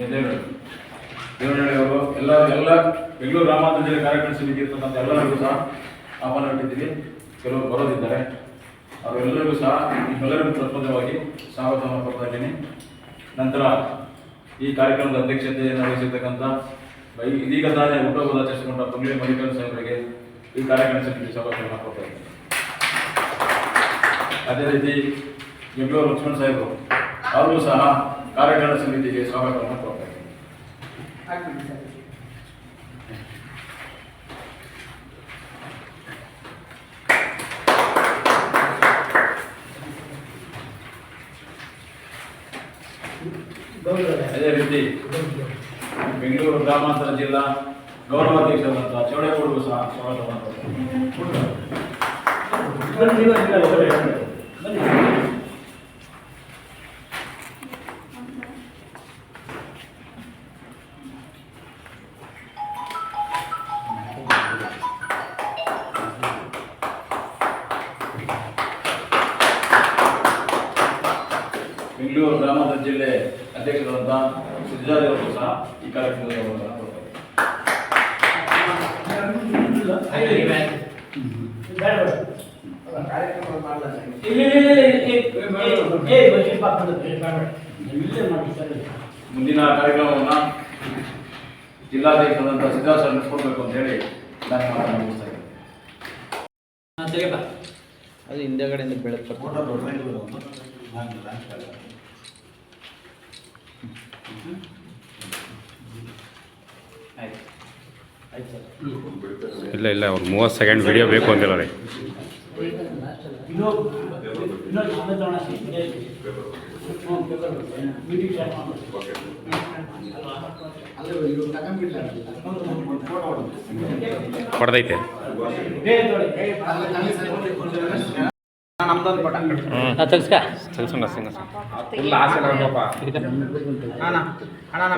ಎಲ್ಲ ಬೆಂಗಳೂರು ಗ್ರಾಮಾಂತರ ಕಾರ್ಯಕ್ರಮ ಸಮಿತಿ ಎಲ್ಲರಿಗೂ ಸಹ ಆಹ್ವಾನ ಇಟ್ಟಿದ್ದೀವಿ ಕೆಲವರು ಬರೋದಿದ್ದಾರೆ. ಅವರೆಲ್ಲರಿಗೂ ಸಹ ನಿಮ್ಮೆಲ್ಲರಿಗೂ ಪ್ರಥಮವಾಗಿ ಸ್ವಾಗತವನ್ನು ಕೊಡ್ತಾ ಇದ್ದೀನಿ. ನಂತರ ಈ ಕಾರ್ಯಕ್ರಮದ ಅಧ್ಯಕ್ಷತೆಯನ್ನು ವಹಿಸಿರ್ತಕ್ಕಂಥ ಇದೀಗ ತಾನೇ ಹುಟ್ಟುಹಬ್ಬದ ಆಚರಿಸಿಕೊಂಡ ಬಂಗ್ಲೆ ಮಲ್ಲಿಕಾರ್ಜುನ ಸಾಹೇಬರಿಗೆ ಈ ಕಾರ್ಯಕ್ರಮ ಸಮಿತಿ ಸ್ವಾಗತವನ್ನು ಕೊಡ್ತಾ ಇದ್ದೀನಿ. ಅದೇ ರೀತಿ ಬೆಂಗಳೂರು ಲಕ್ಷ್ಮಣ್ ಸಾಹೇಬರು ಅವರು ಸಹ ಕಾರ್ಯಕ್ರಮ ಸಮಿತಿಗೆ ಸ್ವಾಗತವನ್ನು ಕೊಡ್ತಾ ಇದ್ದೀನಿ ಅದೇ ರೀತಿ ಬೆಂಗಳೂರು ಗ್ರಾಮಾಂತರ ಜಿಲ್ಲಾ ಗೌರವಾಧ್ಯಕ್ಷರಾದಂತಹ ಚೌಡೇಗೌಡರು ಸಹ ಸ್ವಾಗತವನ್ನು ಬೆಂಗಳೂರು ಗ್ರಾಮಾಂತರ ಜಿಲ್ಲೆ ಅಧ್ಯಕ್ಷರಾದಂತಹ ಅವರು ಸಹ ಈ ಕಾರ್ಯಕ್ರಮದಲ್ಲಿ ಮುಂದಿನ ಕಾರ್ಯಕ್ರಮವನ್ನು ಜಿಲ್ಲಾಧ್ಯಕ್ಷರಾದಂತಹ ಸಿದ್ಧಾರ್ಥ ಸರ್ ನಡೆಸ್ಕೊಡ್ಬೇಕು ಅಂತ ಹೇಳಿ ನಾನು ಮಾತನ್ನು ಮುಗಿಸ್ತಾ ಇದ್ದೀನಿ. ಅದು ಹಿಂದೆಗಡೆಯಿಂದ ಬೆಳಕು ಇಲ್ಲ ಇಲ್ಲ ಅವ್ರು ಮೂವತ್ತು ಸೆಕೆಂಡ್ ವಿಡಿಯೋ ಬೇಕು ಅಂದಿಲ್ಲ ರೀ. ಹೊಡೆದೈತೆ ತೆಗ್ಸ್ಕ ಸಿಂಗ ಸಿಂಗ ಇಲ್ಲ ಆಸೆ ಇಲ್ಲ ಪಾಪ ಅಣ್ಣ ಅಣ್ಣ ನಮ್ಮ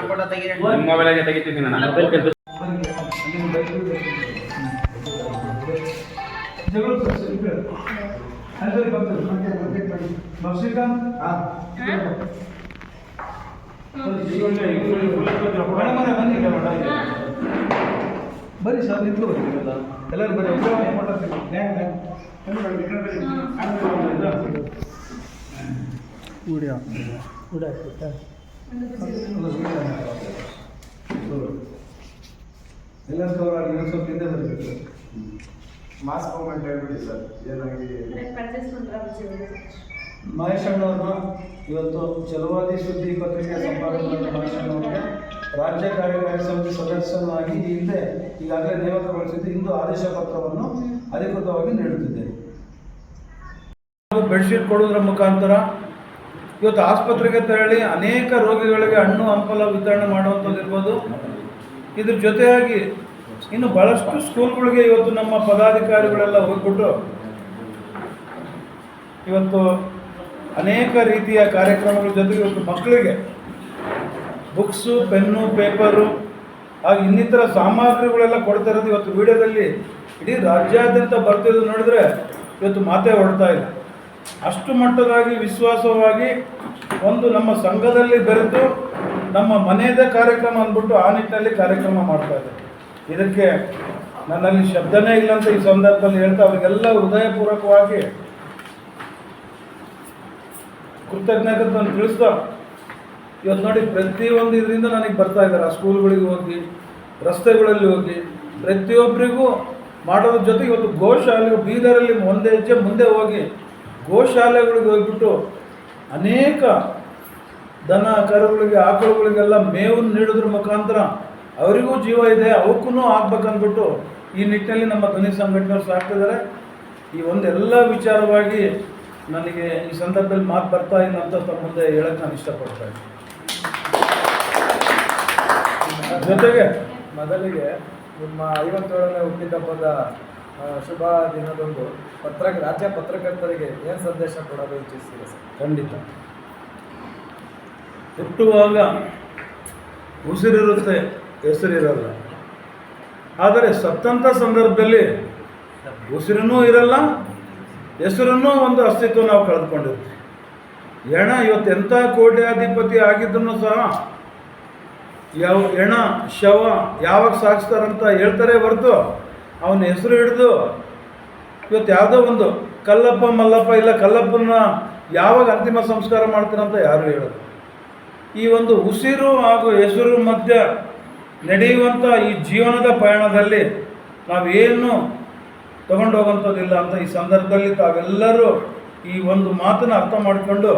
ಫೋಟೋ ತೆಗೀರಿ. ನಿಮ್ಮ ಮೊಬೈಲಾಗೆ ತೆಗಿತೀನಿ ನಾನು. ಬನ್ನಿ ಸರ್ ನಿಂತು ಬರ್ತೀರಲ್ಲ ಎಲ್ಲರೂ ಎಲ್ಲ ಕವರ್ ಆಗಿ ಇನ್ನೊಂದು ಸ್ವಲ್ಪ ಹಿಂದೆ ಬರಬೇಕು ಮಾಸ್ಕ್ ಹೇಳ್ಬಿಡಿ ಸರ್ ಏನಾಗಿದೆ ಮಹೇಶ್ ಅಣ್ಣವ್ರನ್ನ ಇವತ್ತು ಚಲುವಾದಿ ಸುದ್ದಿ ಪತ್ರಿಕೆ ಸಂಪಾದಕ ಮಹೇಶ್ ಅಣ್ಣವ್ರಿಗೆ ರಾಜ್ಯ ಕಾರ್ಯಕಾರಿ ಸಮಿತಿ ಸದಸ್ಯನಾಗಿ ಈ ಹಿಂದೆ ಈಗಾಗಲೇ ನೇಮಕಗೊಳಿಸಿದ್ದು ಇಂದು ಆದೇಶ ಪತ್ರವನ್ನು ಅಧಿಕೃತವಾಗಿ ನೀಡುತ್ತಿದ್ದೇನೆ. ಬೆಡ್ಶೀಟ್ ಕೊಡೋದ್ರ ಮುಖಾಂತರ ಇವತ್ತು ಆಸ್ಪತ್ರೆಗೆ ತೆರಳಿ ಅನೇಕ ರೋಗಿಗಳಿಗೆ ಹಣ್ಣು, ಹಂಪಲ ವಿತರಣೆ ಮಾಡುವಂಥದ್ದು ಇರ್ಬೋದು. ಇದ್ರ ಜೊತೆಯಾಗಿ ಇನ್ನು ಬಹಳಷ್ಟು ಸ್ಕೂಲ್ಗಳಿಗೆ ಇವತ್ತು ನಮ್ಮ ಪದಾಧಿಕಾರಿಗಳೆಲ್ಲ ಹೋಗ್ಬಿಟ್ಟು ಇವತ್ತು ಅನೇಕ ರೀತಿಯ ಕಾರ್ಯಕ್ರಮಗಳ ಜೊತೆಗೆ ಇವತ್ತು ಮಕ್ಕಳಿಗೆ ಬುಕ್ಸು, ಪೆನ್ನು, ಪೇಪರು, ಹಾಗೆ ಇನ್ನಿತರ ಸಾಮಗ್ರಿಗಳೆಲ್ಲ ಕೊಡ್ತಾ ಇರೋದು. ಇವತ್ತು ವಿಡಿಯೋದಲ್ಲಿ ಇಡೀ ರಾಜ್ಯಾದ್ಯಂತ ಬರ್ತಿರೋದು ನೋಡಿದ್ರೆ ಇವತ್ತು ಮಾತೇ ಹೊಡ್ತಾ ಇದೆ ಅಷ್ಟು ಮಟ್ಟದಾಗಿ ವಿಶ್ವಾಸವಾಗಿ ಒಂದು ನಮ್ಮ ಸಂಘದಲ್ಲಿ ಬೆರೆತು ನಮ್ಮ ಮನೆಯದ ಕಾರ್ಯಕ್ರಮ ಅಂದ್ಬಿಟ್ಟು ಆ ನಿಟ್ಟಿನಲ್ಲಿ ಕಾರ್ಯಕ್ರಮ ಮಾಡ್ತಾ ಇದ್ದಾರೆ. ಇದಕ್ಕೆ ನನ್ನಲ್ಲಿ ಶಬ್ದನೇ ಇಲ್ಲ ಅಂತ ಈ ಸಂದರ್ಭದಲ್ಲಿ ಹೇಳ್ತಾ ಅವರಿಗೆಲ್ಲ ಹೃದಯಪೂರ್ವಕವಾಗಿ ಕೃತಜ್ಞತೆ ನಾನು ತಿಳಿಸ್ತಾ ಇವತ್ತು ನೋಡಿ ಪ್ರತಿಯೊಂದು ಇದರಿಂದ ನನಗೆ ಬರ್ತಾ ಇದ್ದಾರೆ. ಆ ಸ್ಕೂಲ್ಗಳಿಗೆ ಹೋಗಿ, ರಸ್ತೆಗಳಲ್ಲಿ ಹೋಗಿ, ಪ್ರತಿಯೊಬ್ಬರಿಗೂ ಮಾಡೋದ್ರ ಜೊತೆ ಇವತ್ತು ಗೋಶಾಲೆ ಬೀದರಲ್ಲಿ ಒಂದೇ ಹೆಜ್ಜೆ ಮುಂದೆ ಹೋಗಿ ಗೋಶಾಲೆಗಳಿಗೆ ಹೋಗ್ಬಿಟ್ಟು ಅನೇಕ ದನ ಕರುಗಳಿಗೆ ಆಕಳುಗಳಿಗೆಲ್ಲ ಮೇವನ್ನು ನೀಡೋದ್ರ ಮುಖಾಂತರ ಅವರಿಗೂ ಜೀವ ಇದೆ ಅವಕ್ಕೂ ಆಗ್ಬೇಕಂದ್ಬಿಟ್ಟು ಈ ನಿಟ್ಟಿನಲ್ಲಿ ನಮ್ಮ ಧ್ವನಿ ಸಂಘಟನೆಯವರು ಸಾಕ್ತಿದ್ದಾರೆ ಈ ಒಂದೆಲ್ಲ ವಿಚಾರವಾಗಿ ನನಗೆ ಈ ಸಂದರ್ಭದಲ್ಲಿ ಮಾತು ಬರ್ತಾ ಇಲ್ಲ ಅಂತ ತಮ್ಮ ಮುಂದೆ ಹೇಳಕ್ಕೆ ನಾನು ಇಷ್ಟಪಡ್ತಾ ಇದ್ದೀನಿ. ಜೊತೆಗೆ ಮೊದಲಿಗೆ ನಿಮ್ಮ ಐವತ್ತೇಳನೇ ಹುಟ್ಟಿದಬ್ಬದ ಆ, ಶುಭ ದಿನದಂದು. ಪತ್ರ ರಾಜ್ಯ ಪತ್ರಕರ್ತರಿಗೆ ಏನು ಸಂದೇಶ ಕೊಡಲು ಇಚ್ಛಿಸ್ತೀರಿ ಸರ್? ಖಂಡಿತ. ಹುಟ್ಟುವಾಗ ಉಸಿರಿರುತ್ತೆ, ಹೆಸರಿರಲ್ಲ. ಆದರೆ ಸತ್ತಂಥ ಸಂದರ್ಭದಲ್ಲಿ ಉಸಿರನ್ನೂ ಇರಲ್ಲ, ಹೆಸರನ್ನೂ ಒಂದು ಅಸ್ತಿತ್ವ ನಾವು ಕಳೆದುಕೊಂಡಿರ್ತೀವಿ. ಹೆಣ ಇವತ್ತು ಎಂಥ ಕೋಟ್ಯಾಧಿಪತಿ ಆಗಿದ್ದನ್ನು ಸಹ ಯಾವ ಹೆಣ, ಶವ ಯಾವಾಗ ಸಾಗಿಸ್ತಾರಂತ ಹೇಳ್ತಾರೆ ಹೊರತು ಅವನ ಹೆಸರು ಹಿಡಿದು ಇವತ್ತು ಯಾವುದೋ ಒಂದು ಕಲ್ಲಪ್ಪ, ಮಲ್ಲಪ್ಪ ಇಲ್ಲ ಕಲ್ಲಪ್ಪನ ಯಾವಾಗ ಅಂತಿಮ ಸಂಸ್ಕಾರ ಮಾಡ್ತೀರಂತ ಯಾರು ಹೇಳೋದು? ಈ ಒಂದು ಉಸಿರು ಹಾಗೂ ಹೆಸರು ಮಧ್ಯ ನಡೆಯುವಂಥ ಈ ಜೀವನದ ಪಯಣದಲ್ಲಿ ನಾವೇನು ತಗೊಂಡೋಗಂಥದ್ದಿಲ್ಲ ಅಂತ ಈ ಸಂದರ್ಭದಲ್ಲಿ ತಾವೆಲ್ಲರೂ ಈ ಒಂದು ಮಾತನ್ನು ಅರ್ಥ ಮಾಡಿಕೊಂಡು